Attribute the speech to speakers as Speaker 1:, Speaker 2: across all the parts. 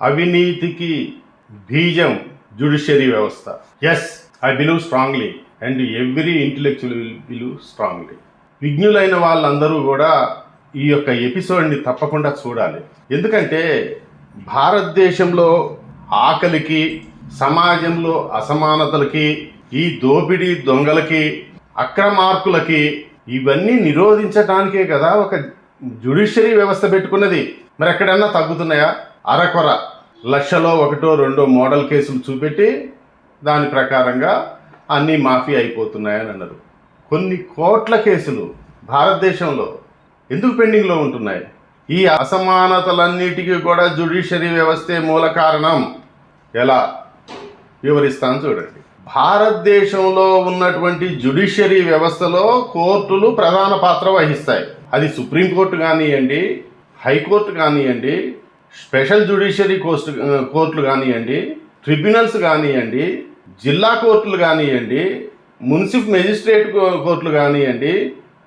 Speaker 1: అవినీతికి బీజం జ్యుడిషియరీ వ్యవస్థ. Yes I believe strongly and every intellectual believe strongly విజ్ఞులైన వాళ్ళందరూ కూడా ఈ యొక్క ఎపిసోడ్ని తప్పకుండా చూడాలి. ఎందుకంటే భారతదేశంలో ఆకలికి సమాజంలో అసమానతలకి ఈ దోపిడీ దొంగలకి అక్రమార్కులకి ఇవన్నీ నిరోధించడానికే కదా ఒక జ్యుడిషియరీ వ్యవస్థ పెట్టుకున్నది. మరి ఎక్కడన్నా తగ్గుతున్నాయా? అరకొర లక్షలో ఒకటో రెండో మోడల్ కేసులు చూపెట్టి దాని ప్రకారంగా అన్నీ మాఫీ అయిపోతున్నాయని అన్నారు. కొన్ని కోట్ల కేసులు భారతదేశంలో ఎందుకు పెండింగ్లో ఉంటున్నాయి? ఈ అసమానతలన్నిటికీ కూడా జ్యుడిషియరీ వ్యవస్థే మూల కారణం. ఎలా? వివరిస్తాను చూడండి. భారతదేశంలో ఉన్నటువంటి జ్యుడిషియరీ వ్యవస్థలో కోర్టులు ప్రధాన పాత్ర వహిస్తాయి. అది సుప్రీంకోర్టు కానివ్వండి హైకోర్టు కానివ్వండి స్పెషల్ జ్యుడిషియరీ కోర్టు కోర్టులు కానివ్వండి ట్రిబ్యునల్స్ కానివ్వండి జిల్లా కోర్టులు కానివ్వండి మున్సిపల్ మెజిస్ట్రేట్ కో- కోర్టులు కానివ్వండి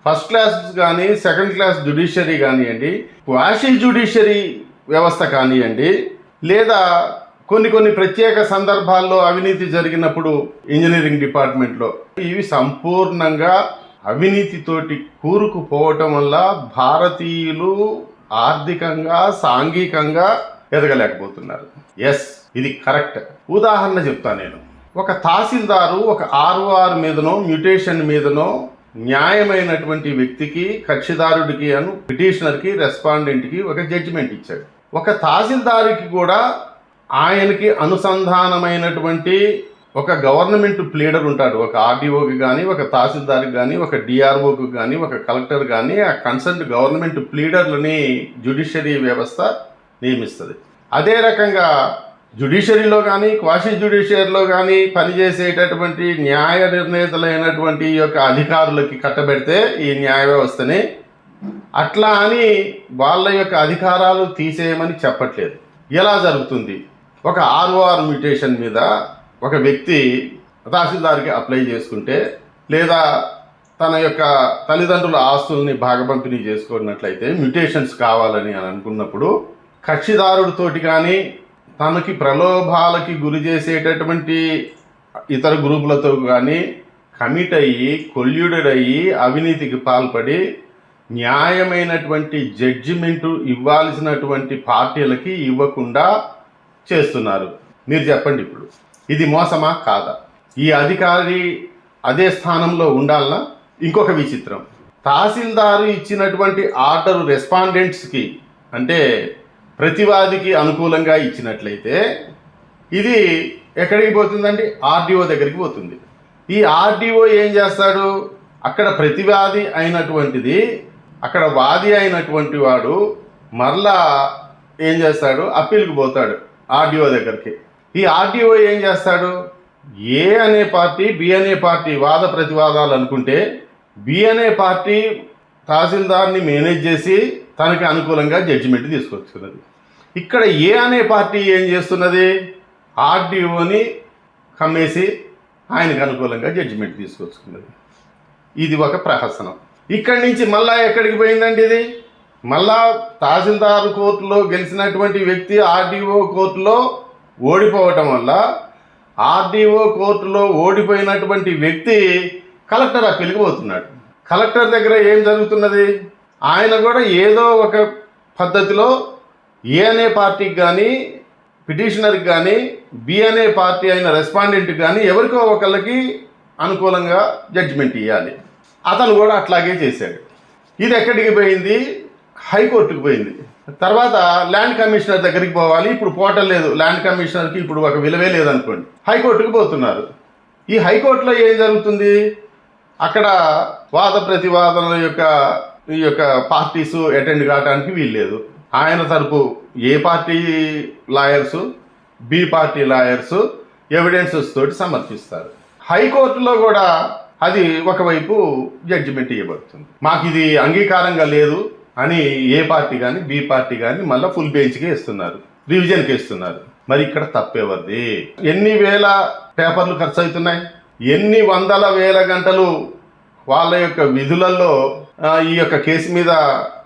Speaker 1: ఫస్ట్ క్లాస్ కానీ సెకండ్ క్లాస్ జ్యుడిషియరీ కానివ్వండి క్వాషీ జ్యుడిషియరీ వ్యవస్థ కానివ్వండి లేదా కొన్ని కొన్ని ప్రత్యేక సందర్భాల్లో అవినీతి జరిగినప్పుడు ఇంజనీరింగ్ డిపార్ట్మెంట్లో. ఇవి సంపూర్ణంగా అవినీతితోటి కూరుకుపోవటం వల్ల భారతీయులు ఆర్థికంగా సాంఘికంగా ఎదగలేకపోతున్నారు. ఎస్ ఇది కరెక్ట్ ఉదాహరణ చెప్తా నేను. ఒక తహసీల్దారు ఒక ఆర్ఓఆర్ మీదనో మ్యూటేషన్ మీదనో న్యాయమైనటువంటి వ్యక్తికి కక్షిదారుడికి అను పిటిషనర్కి రెస్పాండెంట్కి ఒక జడ్జిమెంట్ ఇచ్చాడు. ఒక తహసీల్దారుకి కూడా ఆయనకి అనుసంధానమైనటువంటి ఒక గవర్నమెంట్ ప్లీడర్ ఉంటాడు. ఒక ఆర్డీఓకి కానీ ఒక తహసీల్దార్కి కానీ ఒక డిఆర్ఓకి కానీ ఒక కలెక్టర్ కానీ ఆ కన్సర్న్ గవర్నమెంట్ ప్లీడర్లని జ్యుడిషియరీ వ్యవస్థ నియమిస్తుంది. అదే రకంగా జ్యుడిషియరీలో కానీ క్వాషి జ్యుడిషియరీలో కానీ పనిచేసేటటువంటి న్యాయ నిర్ణేతలైనటువంటి ఈ యొక్క అధికారులకి కట్టబెడితే ఈ న్యాయ వ్యవస్థని అట్లా అని వాళ్ళ యొక్క అధికారాలు తీసేయమని చెప్పట్లేదు. ఎలా జరుగుతుంది? ఒక ఆర్ఓఆర్ మ్యూటేషన్ మీద ఒక వ్యక్తి తహసీల్దార్కి అప్లై చేసుకుంటే లేదా తన యొక్క తల్లిదండ్రుల ఆస్తుల్ని భాగపంపిణీ చేసుకున్నట్లయితే మ్యూటేషన్స్ కావాలని అని అనుకున్నప్పుడు కక్షిదారుడితోటి కానీ తనకి ప్రలోభాలకి గురి చేసేటటువంటి ఇతర గ్రూపులతో కానీ కమిట్ అయ్యి కొల్యూడెడ్ అయ్యి అవినీతికి పాల్పడి న్యాయమైనటువంటి జడ్జిమెంటు ఇవ్వాల్సినటువంటి పార్టీలకి ఇవ్వకుండా చేస్తున్నారు. మీరు చెప్పండి ఇప్పుడు. ఇది మోసమా? కాదా. ఈ అధికారి అదే స్థానంలో ఉండాలన్నా ఇంకొక విచిత్రం. తహసీల్దారు ఇచ్చినటువంటి ఆర్డర్ రెస్పాండెంట్స్కి అంటే ప్రతివాదికి అనుకూలంగా ఇచ్చినట్లయితే ఇది ఎక్కడికి పోతుందండి? ఆర్డీఓ దగ్గరికి పోతుంది. ఈ ఆర్డీఓ ఏం చేస్తాడు? అక్కడ ప్రతివాది అయినటువంటిది అక్కడ వాది అయినటువంటి వాడు మరలా ఏం చేస్తాడు? అప్పీల్కి పోతాడు ఆర్డీఓ దగ్గరికి. ఈ ఆర్డీఓ ఏం చేస్తాడు? ఏ అనే పార్టీ బి అనే పార్టీ వాద ప్రతివాదాలు అనుకుంటే బి అనే పార్టీ తహసీల్దార్ని మేనేజ్ చేసి తనకి అనుకూలంగా జడ్జిమెంట్ తీసుకొచ్చుకున్నది ఇక్కడ ఏ అనే పార్టీ ఏం చేస్తున్నది? ఆర్డీఓని కమ్మేసి ఆయనకు అనుకూలంగా జడ్జిమెంట్ తీసుకొచ్చుకున్నది ఇది ఒక ప్రహసనం. ఇక్కడి నుంచి మళ్ళా ఎక్కడికి పోయిందండి ఇది? మళ్ళా తహసీల్దార్ కోర్టులో గెలిచినటువంటి వ్యక్తి ఆర్డీఓ కోర్టులో ఓడిపోవటం వల్ల ఆర్డీఓ కోర్టులో ఓడిపోయినటువంటి వ్యక్తి కలెక్టర్ అప్పీల్కి పోతున్నాడు కలెక్టర్ దగ్గర ఏం జరుగుతున్నది? ఆయన కూడా ఏదో ఒక పద్ధతిలో ఏ అనే పార్టీకి కానీ పిటిషనర్కి కానీ బి అనే పార్టీ అయిన రెస్పాండెంట్కి కానీ ఎవరికో ఒకళ్ళకి అనుకూలంగా జడ్జిమెంట్ ఇవ్వాలి అతను కూడా అట్లాగే చేశాడు. ఇది ఎక్కడికి పోయింది? హైకోర్టుకు పోయింది. తర్వాత ల్యాండ్ కమిషనర్ దగ్గరికి పోవాలి. ఇప్పుడు పోవటం లేదు. ల్యాండ్ కమిషనర్కి ఇప్పుడు ఒక విలువే లేదనుకోండి. హైకోర్టుకు పోతున్నారు. ఈ హైకోర్టులో ఏం జరుగుతుంది? అక్కడ వాద ప్రతివాదనల యొక్క ఈ యొక్క పార్టీసు అటెండ్ కావడానికి వీల్లేదు. ఆయన తరపు A party lawyers B party lawyers evidences తోటి సమర్పిస్తారు. హైకోర్టులో కూడా అది ఒకవైపు జడ్జిమెంట్ ఇవ్వబడుతుంది. మాకు ఇది అంగీకారంగా లేదు. అని ఏ పార్టీ కానీ బి పార్టీ కానీ మళ్ళీ ఫుల్ బెంచ్కే ఇస్తున్నారు. రివిజన్కి ఇస్తున్నారు. మరి ఇక్కడ తప్పేవద్ది ఎన్ని వేల పేపర్లు ఖర్చు అవుతున్నాయి ఎన్ని వందల వేల గంటలు వాళ్ళ యొక్క విధులలో ఈ యొక్క కేసు మీద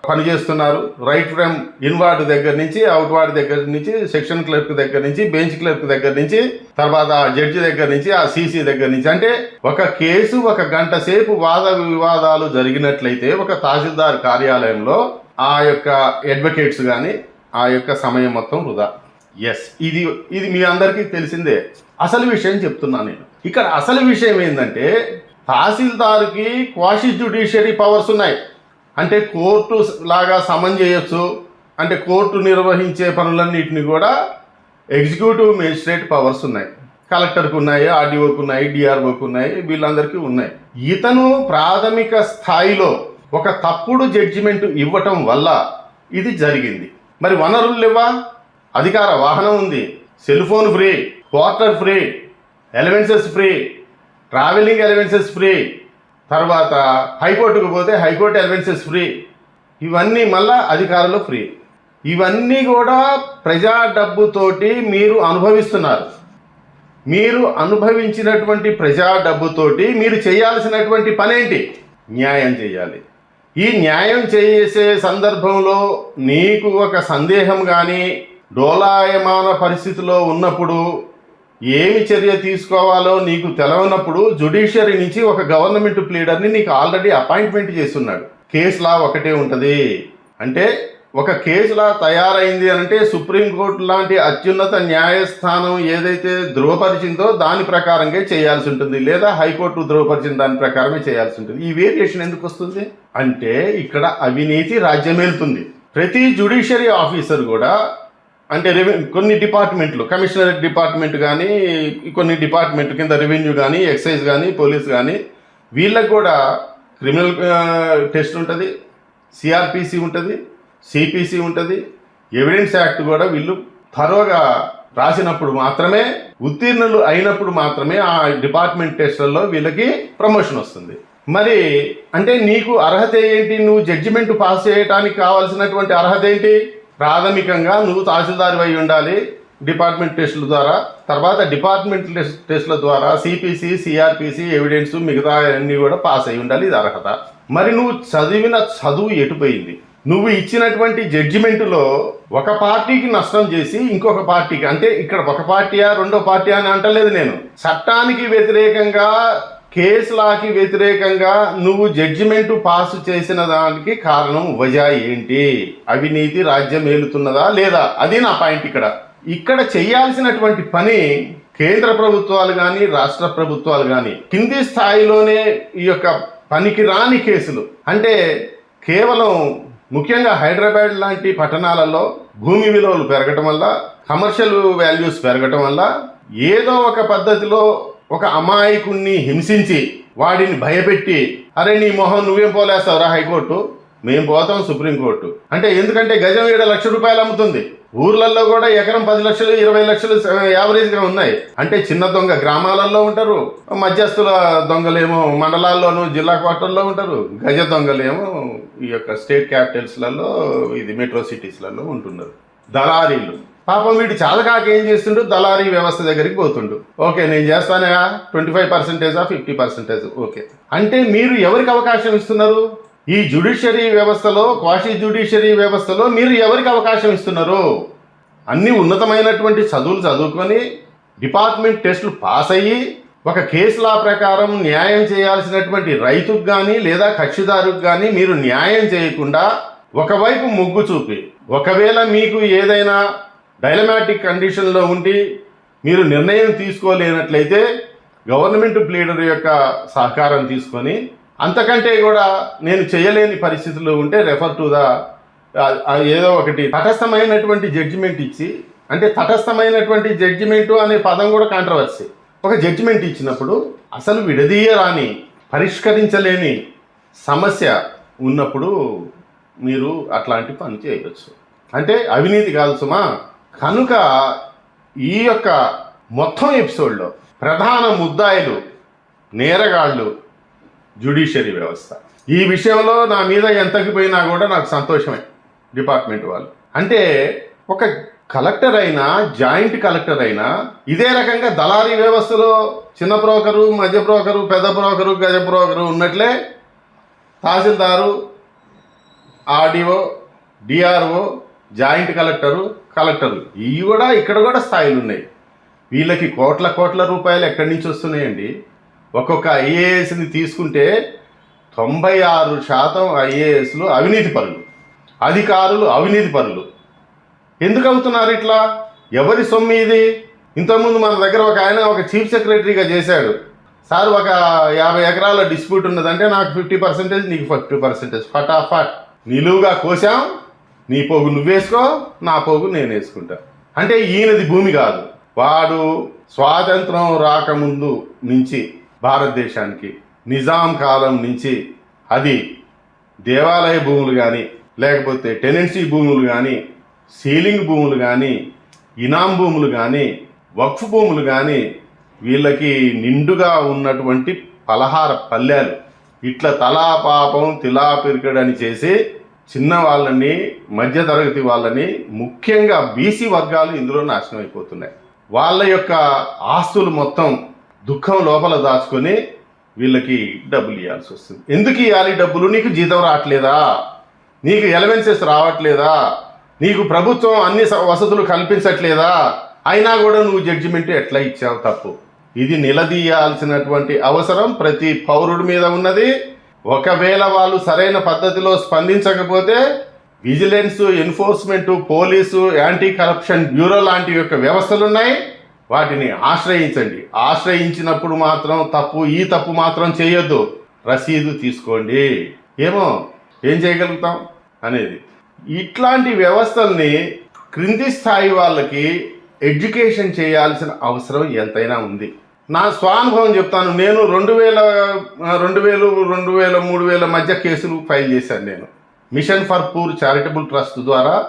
Speaker 1: పనిచేస్తున్నారు. రైట్ ఫ్రమ్ ఇన్వార్డ్ దగ్గర నుంచి అవుట్ వార్డ్ దగ్గర నుంచి సెక్షన్ క్లర్క్ దగ్గర నుంచి బెంచ్ క్లర్క్ దగ్గర నుంచి తర్వాత ఆ జడ్జి దగ్గర నుంచి ఆ సీసీ దగ్గర నుంచి. అంటే ఒక కేసు ఒక గంట సేపు వాద వివాదాలు జరిగినట్లయితే ఒక తహసీల్దార్ కార్యాలయంలో ఆ యొక్క అడ్వకేట్స్ కానీ ఆ యొక్క సమయం మొత్తం వృధా. ఎస్ ఇది ఇది మీ అందరికీ తెలిసిందే. అసలు విషయం చెప్తున్నాను నేను. ఇక్కడ అసలు విషయం ఏంటంటే తహసీల్దార్కి క్వాషి జ్యుడిషియరీ పవర్స్ ఉన్నాయి. అంటే కోర్టు లాగా సమన్ చేయొచ్చు. అంటే కోర్టు నిర్వహించే పనులన్నింటిని కూడా ఎగ్జిక్యూటివ్ మేజిస్ట్రేట్ పవర్స్ ఉన్నాయి. కలెక్టర్కి ఉన్నాయి ఆర్డీఓకి ఉన్నాయి డిఆర్ఓకి ఉన్నాయి వీళ్ళందరికీ ఉన్నాయి. ఇతను ప్రాథమిక స్థాయిలో ఒక తప్పుడు జడ్జిమెంట్ ఇవ్వటం వల్ల ఇది జరిగింది. మరి వనరులు లేవా అధికార వాహనం ఉంది. Cell phone free quarter free allowances free travelling allowances free తర్వాత హైకోర్టుకు పోతే హైకోర్టు ఎలవెన్సెస్ ఫ్రీ ఇవన్నీ మళ్ళా అధికారులు ఫ్రీ ఇవన్నీ కూడా ప్రజా డబ్బుతోటి మీరు అనుభవిస్తున్నారు. మీరు అనుభవించినటువంటి ప్రజా డబ్బుతోటి మీరు చేయాల్సినటువంటి పనేంటి? న్యాయం చేయాలి. ఈ న్యాయం చేసే సందర్భంలో నీకు ఒక సందేహం కానీ డోలాయమాన పరిస్థితిలో ఉన్నప్పుడు ఏమి చర్య తీసుకోవాలో నీకు తెలవనప్పుడు జుడిషియరీ నుంచి ఒక గవర్నమెంట్ ప్లీడర్ని నీకు ఆల్రెడీ అపాయింట్మెంట్ చేస్తున్నాడు. కేసులా ఒకటే ఉంటుంది. అంటే ఒక కేసులా తయారైంది అంటే సుప్రీంకోర్టు లాంటి అత్యున్నత న్యాయస్థానం ఏదైతే ధృవపరిచిందో దాని ప్రకారంగా చేయాల్సి ఉంటుంది. లేదా హైకోర్టు ధృవపరిచిన దాని ప్రకారమే చేయాల్సి ఉంటుంది. ఈ వేరియేషన్ ఎందుకు వస్తుంది? అంటే ఇక్కడ అవినీతి రాజ్యమేలుతుంది. ప్రతి జుడిషియరీ ఆఫీసర్ కూడా అంటే రెవెన్యూ కొన్ని డిపార్ట్మెంట్లు కమిషనరేట్ డిపార్ట్మెంట్ కానీ కొన్ని డిపార్ట్మెంట్ కింద రెవెన్యూ కానీ ఎక్సైజ్ కానీ పోలీస్ కానీ వీళ్ళకు కూడా క్రిమినల్ టెస్ట్ ఉంటుంది సిఆర్పిసి ఉంటుంది సిపిసి ఉంటుంది. ఎవిడెన్స్ యాక్ట్ కూడా వీళ్ళు త్వరగా రాసినప్పుడు మాత్రమే ఉత్తీర్ణులు అయినప్పుడు మాత్రమే ఆ డిపార్ట్మెంట్ టెస్ట్లలో వీళ్ళకి ప్రమోషన్ వస్తుంది. మరి అంటే నీకు అర్హత ఏంటి? నువ్వు జడ్జిమెంట్ పాస్ చేయడానికి కావాల్సినటువంటి అర్హత ఏంటి? ప్రాథమికంగా నువ్వు తహసీల్దారు అయి ఉండాలి డిపార్ట్మెంట్ టెస్టుల ద్వారా. తర్వాత డిపార్ట్మెంట్ టెస్ట్ టెస్టుల ద్వారా సిపిసి సిఆర్పిసి ఎవిడెన్స్ మిగతా అన్నీ కూడా పాస్ అయి ఉండాలి ఇది అర్హత. మరి నువ్వు చదివిన చదువు ఎటుపోయింది? నువ్వు ఇచ్చినటువంటి జడ్జిమెంటులో ఒక పార్టీకి నష్టం చేసి ఇంకొక పార్టీకి అంటే ఇక్కడ ఒక పార్టీయా రెండో పార్టీ అని అంటలేదు నేను. చట్టానికి వ్యతిరేకంగా కేసులాకి వ్యతిరేకంగా నువ్వు జడ్జిమెంట్ పాస్ చేసిన దానికి కారణం వజా ఏంటి? అవినీతి రాజ్యం ఏలుతున్నదా లేదా? అది నా పాయింట్ ఇక్కడ. ఇక్కడ చేయాల్సినటువంటి పని కేంద్ర ప్రభుత్వాలు కానీ రాష్ట్ర ప్రభుత్వాలు కానీ కింది స్థాయిలోనే ఈ యొక్క పనికి రాని కేసులు. అంటే కేవలం ముఖ్యంగా హైదరాబాద్ లాంటి పట్టణాలలో భూమి విలువలు పెరగటం వల్ల కమర్షియల్ వాల్యూస్ పెరగటం వల్ల ఏదో ఒక పద్ధతిలో ఒక అమాయకుణ్ణి హింసించి వాడిని భయపెట్టి అరే నీ మొహం నువ్వేం పోలేస్తావురా హైకోర్టు? మేము పోతాం సుప్రీంకోర్టు. అంటే ఎందుకంటే గజం ఏడు లక్ష రూపాయలు అమ్ముతుంది. ఊర్లలో కూడా ఎకరం పది లక్షలు ఇరవై లక్షలు యావరేజ్గా ఉన్నాయి. అంటే చిన్న దొంగ గ్రామాలలో ఉంటారు మధ్యస్థుల దొంగలేమో మండలాల్లోనూ జిల్లా క్వార్టర్లో ఉంటారు. గజ దొంగలేమో ఈ యొక్క స్టేట్ క్యాపిటల్స్లలో ఇది మెట్రో సిటీస్లలో ఉంటున్నారు. దళారీలు. పాపం వీడు చాలకాక ఏం చేస్తుండు? దళారీ వ్యవస్థ దగ్గరికి పోతుండు. ఓకే నేను చేస్తానా twenty five percentage? Fifty percentage. Okay. అంటే మీరు ఎవరికి అవకాశం ఇస్తున్నారు? ఈ జ్యుడిషియరీ వ్యవస్థలో క్వాషీ జ్యుడిషియరీ వ్యవస్థలో మీరు ఎవరికి అవకాశం ఇస్తున్నారు? అన్ని ఉన్నతమైనటువంటి చదువులు చదువుకొని డిపార్ట్మెంట్ టెస్టులు పాస్ అయ్యి ఒక కేసు లా ప్రకారం న్యాయం చేయాల్సినటువంటి రైతుకు కానీ లేదా కక్షిదారుకు కానీ మీరు న్యాయం చేయకుండా ఒకవైపు మొగ్గు చూపి ఒకవేళ మీకు ఏదైనా డైలమాటిక్ కండిషన్లో ఉండి మీరు నిర్ణయం తీసుకోలేనట్లయితే గవర్నమెంట్ ప్లీడర్ యొక్క సహకారం తీసుకొని అంతకంటే కూడా నేను చేయలేని పరిస్థితులు ఉంటే రెఫర్ టు ద ఏదో ఒకటి తటస్థమైనటువంటి జడ్జిమెంట్ ఇచ్చి అంటే తటస్థమైనటువంటి జడ్జిమెంటు అనే పదం కూడా కాంట్రవర్సీ ఒక జడ్జిమెంట్ ఇచ్చినప్పుడు అసలు విడదీయరాని పరిష్కరించలేని సమస్య ఉన్నప్పుడు మీరు అట్లాంటి పని చేయవచ్చు అంటే అవినీతి కాదు సుమా. కనుక ఈ యొక్క మొత్తం ఎపిసోడ్లో ప్రధాన ముద్దాయిలు నేరగాళ్ళు జ్యుడిషియరీ వ్యవస్థ. ఈ విషయంలో నా మీద ఎంతకి పోయినా కూడా నాకు సంతోషమే డిపార్ట్మెంట్ వాళ్ళు. అంటే ఒక కలెక్టర్ అయినా జాయింట్ కలెక్టర్ అయినా ఇదే రకంగా దళారీ వ్యవస్థలో చిన్న బ్రోకరు మధ్య బ్రోకరు పెద్ద బ్రోకరు గజ బ్రోకరు ఉన్నట్లే tahsildar RDO DRO joint collector కలెక్టర్లు ఇవి కూడా ఇక్కడ కూడా స్థాయిలు ఉన్నాయి వీళ్ళకి కోట్ల కోట్ల రూపాయలు ఎక్కడి నుంచి వస్తున్నాయండి? ఒక్కొక్క ఐఏఎస్ని తీసుకుంటే తొంభై ఆరు శాతం ఐఏఎస్లు అవినీతి పరులు అధికారులు అవినీతి పరులు. ఎందుకు అవుతున్నారు ఇట్లా? ఎవరి సొమ్ము ఇది? ఇంతకుముందు మన దగ్గర ఒక ఆయన ఒక చీఫ్ సెక్రటరీగా చేశాడు. సార్ ఒక యాభై ఎకరాల డిస్ప్యూట్ ఉన్నదంటే నాకు ఫిఫ్టీ పర్సెంటేజ్ నీకు ఫిఫ్టీ పర్సెంటేజ్. ఫటాఫట్. నిలువుగా కోసాం. నీ పోగు నువ్వేసుకో నా పోగు నేను వేసుకుంటా అంటే ఈయనది భూమి కాదు. వాడు స్వాతంత్రం రాకముందు నుంచి భారతదేశానికి నిజాం కాలం నుంచి అది దేవాలయ భూములు కానీ లేకపోతే టెనెన్సీ భూములు కానీ సీలింగ్ భూములు కానీ ఇనాం భూములు కానీ వక్ఫ్ భూములు కానీ వీళ్ళకి నిండుగా ఉన్నటువంటి పలహార పల్లెలు. ఇట్లా తలా పాపం తిలా పిరికడని చేసి చిన్న వాళ్ళని మధ్యతరగతి వాళ్ళని ముఖ్యంగా బీసీ వర్గాలు ఇందులో నాశనం అయిపోతున్నాయి. వాళ్ళ యొక్క ఆస్తులు మొత్తం దుఃఖం లోపల దాచుకొని వీళ్ళకి డబ్బులు ఇవ్వాల్సి వస్తుంది. ఎందుకు ఇవ్వాలి డబ్బులు? నీకు జీతం రావట్లేదా? నీకు ఎలవెన్సెస్ రావట్లేదా? నీకు ప్రభుత్వం అన్ని స- వసతులు కల్పించట్లేదా? అయినా కూడా నువ్వు జడ్జిమెంట్ ఎట్లా ఇచ్చావు తప్పు? ఇది నిలదీయాల్సినటువంటి అవసరం ప్రతి పౌరుడి మీద ఉన్నది. ఒకవేళ వాళ్ళు సరైన పద్ధతిలో స్పందించకపోతే vigilance enforcement police anti corruption bureau లాంటి యొక్క వ్యవస్థలు ఉన్నాయి వాటిని ఆశ్రయించండి. ఆశ్రయించినప్పుడు మాత్రం తప్పు ఈ తప్పు మాత్రం చేయొద్దు. రసీదు తీసుకోండి. ఏమో ఏం చేయగలుగుతాం అనేది. ఇట్లాంటి వ్యవస్థల్ని క్రింది స్థాయి వాళ్ళకి ఎడ్యుకేషన్ చేయాల్సిన అవసరం ఎంతైనా ఉంది. నా స్వానుభవం చెప్తాను. నేను రెండు వేల రెండు వేలు రెండు వేల మూడు వేల మధ్య కేసులు ఫైల్ చేశాను నేను. Mission for poor charitable trust ద్వారా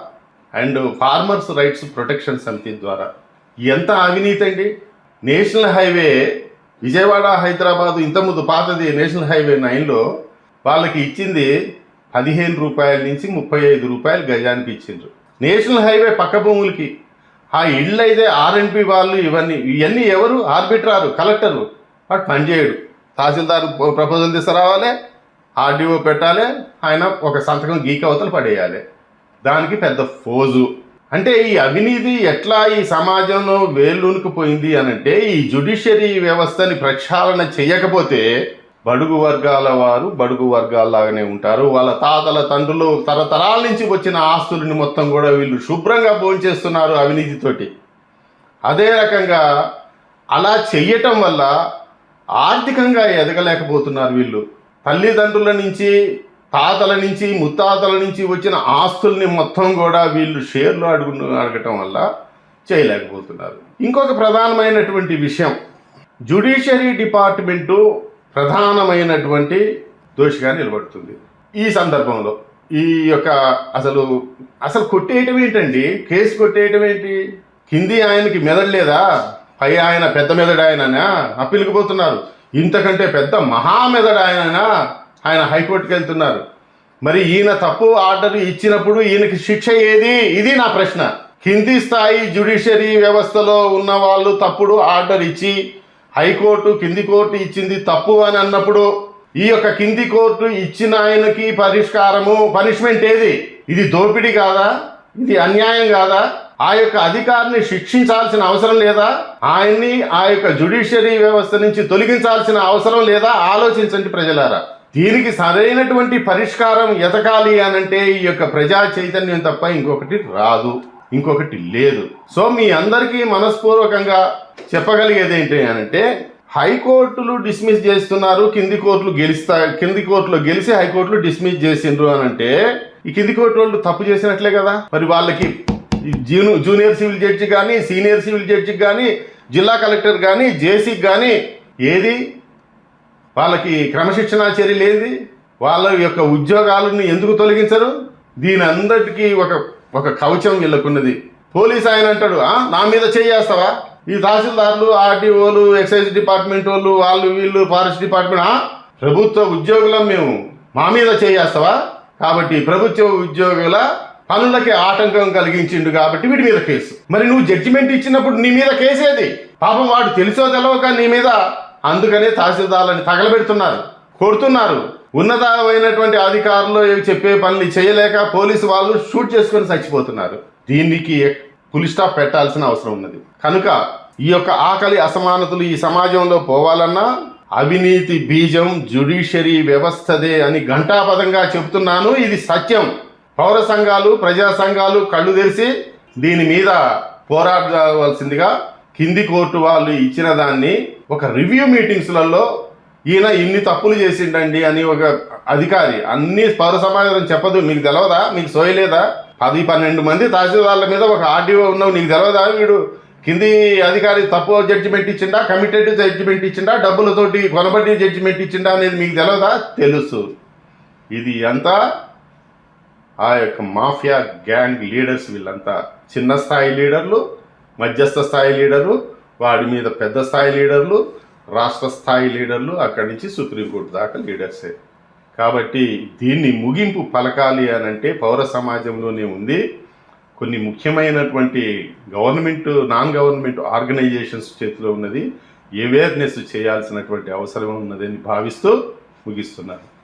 Speaker 1: and farmers rights protection Samiti ద్వారా. ఎంత అవినీతి అండి. నేషనల్ హైవే విజయవాడ హైదరాబాద్ ఇంతకుముందు పాతది నేషనల్ హైవే నైన్లో వాళ్ళకి ఇచ్చింది పదిహేను రూపాయల నుంచి ముప్పై ఐదు రూపాయలు గజానికి ఇచ్చిండ్రు. నేషనల్ హైవే పక్క భూములకి ఆ ఇళ్ళు అయితే ఆర్ఎన్పి వాళ్ళు ఇవన్నీ ఇవన్నీ ఎవరు? Arbitrator collector. వాడు పనిచేయడు తహసీల్దార్ ప్రపోజల్ తీసుకురావాలి ఆర్డీఓ పెట్టాలి ఆయన ఒక సంతకం గీక అవతలు పడేయాలి. దానికి పెద్ద ఫోజు. అంటే ఈ అవినీతి ఎట్లా ఈ సమాజంలో వేళ్ళూనుకుపోయింది అని అంటే ఈ జుడిషియరీ వ్యవస్థని ప్రక్షాళన చేయకపోతే బడుగు వర్గాల వారు బడుగు వర్గాల్లాగానే ఉంటారు. వాళ్ళ తాతల తండ్రులు తరతరాల నుంచి వచ్చిన ఆస్తులని మొత్తం కూడా వీళ్ళు శుభ్రంగా భోంచేస్తున్నారు అవినీతితోటి అదే రకంగా అలా చెయ్యటం వల్ల ఆర్థికంగా ఎదగలేకపోతున్నారు వీళ్ళు. తల్లిదండ్రుల నుంచి తాతల నుంచి ముత్తాతల నుంచి వచ్చిన ఆస్తుల్ని మొత్తం కూడా వీళ్ళు షేర్లు అడుగు అడగటం వల్ల చేయలేకపోతున్నారు. ఇంకొక ప్రధానమైనటువంటి విషయం జుడిషియరీ డిపార్ట్మెంటు ప్రధానమైనటువంటి దోషిగా నిలబడుతుంది. ఈ సందర్భంలో ఈ యొక్క అసలు అసలు కొట్టేయటం ఏంటండి? కేసు కొట్టేయటం ఏంటి? కింది ఆయనకి మెదడలేదా పై ఆయన పెద్ద మెదడు ఆయననా? అప్పీల్కి పోతున్నారు ఇంతకంటే పెద్ద మహా మెదడు ఆయననా? ఆయన హైకోర్టుకి వెళ్తున్నారు. మరి ఈయన తప్పు ఆర్డర్ ఇచ్చినప్పుడు ఈయనకి శిక్ష ఏది? ఇది నా ప్రశ్న. కింది స్థాయి జ్యుడిషియరీ వ్యవస్థలో ఉన్న వాళ్ళు తప్పుడు ఆర్డర్ ఇచ్చి హైకోర్టు కింది కోర్టు ఇచ్చింది తప్పు అని అన్నప్పుడు ఈ యొక్క కింది కోర్టు ఇచ్చిన ఆయనకి పరిష్కారము పనిష్మెంట్ ఏది? ఇది దోపిడీ కాదా? ఇది అన్యాయం కాదా? ఆ యొక్క అధికారిని శిక్షించాల్సిన అవసరం లేదా? ఆయన్ని ఆ యొక్క జుడిషియరీ వ్యవస్థ నుంచి తొలగించాల్సిన అవసరం లేదా? ఆలోచించండి ప్రజలారా. దీనికి సరైనటువంటి పరిష్కారం ఎతకాలి అనంటే ఈ యొక్క ప్రజా చైతన్యం తప్ప ఇంకొకటి రాదు. ఇంకొకటి లేదు. సో మీ అందరికీ మనస్పూర్వకంగా చెప్పగలిగేది ఏంటి అంటే హైకోర్టులు డిస్మిస్ చేస్తున్నారు కింది కోర్టులు గెలుస్తా కింది కోర్టులో గెలిచి హైకోర్టులు డిస్మిస్ చేసిండ్రు అని అంటే ఈ కింది కోర్టు వాళ్ళు తప్పు చేసినట్లే కదా. మరి వాళ్ళకి జూను జూనియర్ సివిల్ జడ్జి కానీ సీనియర్ సివిల్ జడ్జి కానీ జిల్లా కలెక్టర్ కానీ జేసీకి కానీ ఏది? వాళ్ళకి క్రమశిక్షణా చర్యలు ఏది వాళ్ళ యొక్క ఉద్యోగాలను ఎందుకు తొలగించరు? దీని అందరికీ ఒక ఒక కవచం వీళ్ళకున్నది పోలీస్ ఆయన అంటాడు నా మీద చేయేస్తావా? ఈ తహసీల్దార్లు ఆర్టీఓలు ఎక్సైజ్ డిపార్ట్మెంట్ వాళ్ళు వాళ్ళు వీళ్ళు ఫారెస్ట్ డిపార్ట్మెంట్ ప్రభుత్వ ఉద్యోగులం మేము. మా మీద చేయేస్తావా? కాబట్టి ప్రభుత్వ ఉద్యోగుల పనులకి ఆటంకం కలిగించిండు కాబట్టి వీడి మీద కేసు. మరి నువ్వు జడ్జిమెంట్ ఇచ్చినప్పుడు నీ మీద కేసేది పాపం వాడు తెలుసో తెలవక నీ మీద. అందుకనే తహసీల్దార్లని తగలబెడుతున్నారు కొడుతున్నారు. ఉన్నతమైనటువంటి అధికారులు చెప్పే పనులు చేయలేక పోలీసు వాళ్ళు షూట్ చేసుకొని చచ్చిపోతున్నారు. దీనికి పులి స్టాప్ పెట్టాల్సిన అవసరం ఉన్నది. కనుక ఈ యొక్క ఆకలి అసమానతలు ఈ సమాజంలో పోవాలన్నా అవినీతి బీజం జ్యుడిషియరీ వ్యవస్థదే అని ఘంటాపదంగా చెబుతున్నాను. ఇది సత్యం. పౌర సంఘాలు ప్రజా సంఘాలు కళ్ళు తెరిచి దీని మీద పోరాడవలసిందిగా కింది కోర్టు వాళ్ళు ఇచ్చిన దాన్ని ఒక రివ్యూ మీటింగ్స్లలో ఈయన ఇన్ని తప్పులు చేసిండండి అని ఒక అధికారి అన్ని పౌర సమాచారం చెప్పదు మీకు తెలవదా? మీకు సోయలేదా పది పన్నెండు మంది తహసీల్దార్ల మీద ఒక ఆర్డీఓ ఉన్నావు నీకు తెలవదా వీడు? కింది అధికారి తప్పు జడ్జిమెంట్ ఇచ్చిండా? కమిటెడ్ జడ్జిమెంట్ ఇచ్చిండా? డబ్బులతోటి కొనబడి జడ్జిమెంట్ ఇచ్చిండా అనేది మీకు తెలవదా? తెలుసు. ఇది అంతా ఆ యొక్క మాఫియా గ్యాంగ్ లీడర్స్ వీళ్ళంతా. చిన్న స్థాయి లీడర్లు మధ్యస్థ స్థాయి లీడర్లు వాడి మీద పెద్ద స్థాయి లీడర్లు రాష్ట్ర స్థాయి లీడర్లు అక్కడి నుంచి సుప్రీంకోర్టు దాకా లీడర్సే. కాబట్టి దీన్ని ముగింపు పలకాలి అని అంటే పౌర సమాజంలోనే ఉంది. కొన్ని ముఖ్యమైనటువంటి గవర్నమెంట్ నాన్ గవర్నమెంట్ ఆర్గనైజేషన్స్ చేతిలో ఉన్నది. అవేర్నెస్ చేయాల్సినటువంటి అవసరం ఉన్నదని భావిస్తూ ముగిస్తున్నాను.